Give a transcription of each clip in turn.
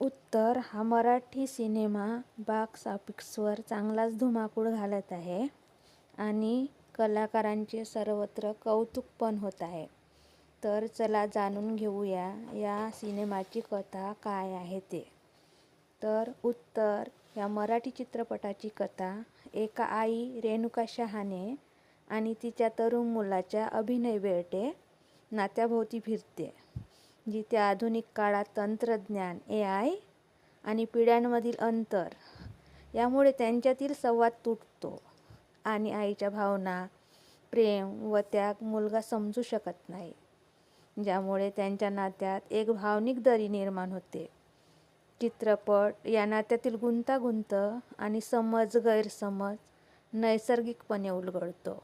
उत्तर हा Marathi cinema box ऑफिसवर चांगलाच धुमाकूळ घालत आहे आणि कलाकारांचे सर्वत्र कौतुक पण होत आहे. तर चला जाणून घेऊया या सिनेमाची कथा काय आहे ते. तर उत्तर या मराठी चित्रपटाची कथा एका आई रेणुका शहाणे आणि तिच्या तरुण मुलाच्या अभिनय बेटे नात्याभोवती फिरते. जिथे आधुनिक काळात तंत्रज्ञान ए आय आणि पिढ्यांमधील अंतर यामुळे त्यांच्यातील संवाद तुटतो आणि आईच्या भावना प्रेम व त्याग मुलगा समजू शकत नाही ज्यामुळे त्यांच्या नात्यात एक भावनिक दरी निर्माण होते. चित्रपट या नात्यातील गुंतागुंत आणि समज गैरसमज नैसर्गिकपणे उलगडतो.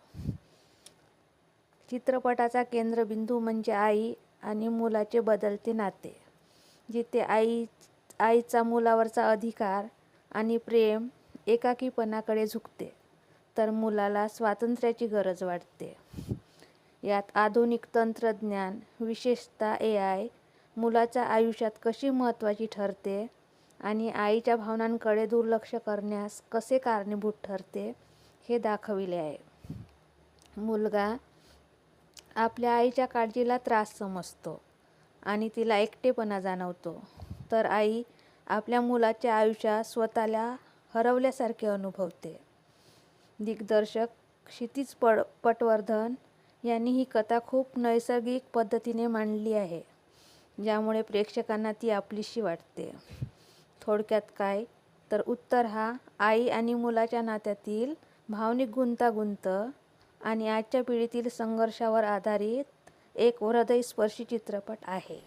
चित्रपटाचा केंद्रबिंदू म्हणजे आई आणि मुलाचे बदलते नाते जिथे आई आईचा मुलावरचा अधिकार आणि प्रेम एकाकीपणाकडे झुकते तर मुलाला स्वातंत्र्याची गरज वाटते. यात आधुनिक तंत्रज्ञान विशेषतः ए आय मुलाच्या आयुष्यात कशी महत्त्वाची ठरते आणि आईच्या भावनांकडे दुर्लक्ष करण्यास कसे कारणीभूत ठरते हे दाखविले आहे. मुलगा आपल्या आईच्या काळजीला त्रास समजतो आणि तिला एकटेपणा जाणवतो. तर आई आपल्या मुलाच्या आयुष्यात स्वतःला हरवल्यासारखे अनुभवते. दिग्दर्शक क्षितिज पड पटवर्धन यांनी ही कथा खूप नैसर्गिक पद्धतीने मांडली आहे ज्यामुळे प्रेक्षकांना ती आपलीशी वाटते. थोडक्यात काय? तर उत्तर हा आई आणि मुलाच्या नात्यातील भावनिक गुंतागुंत आणि आजच्या पिढीतील संघर्षावर आधारित एक हृदयस्पर्शी चित्रपट आहे.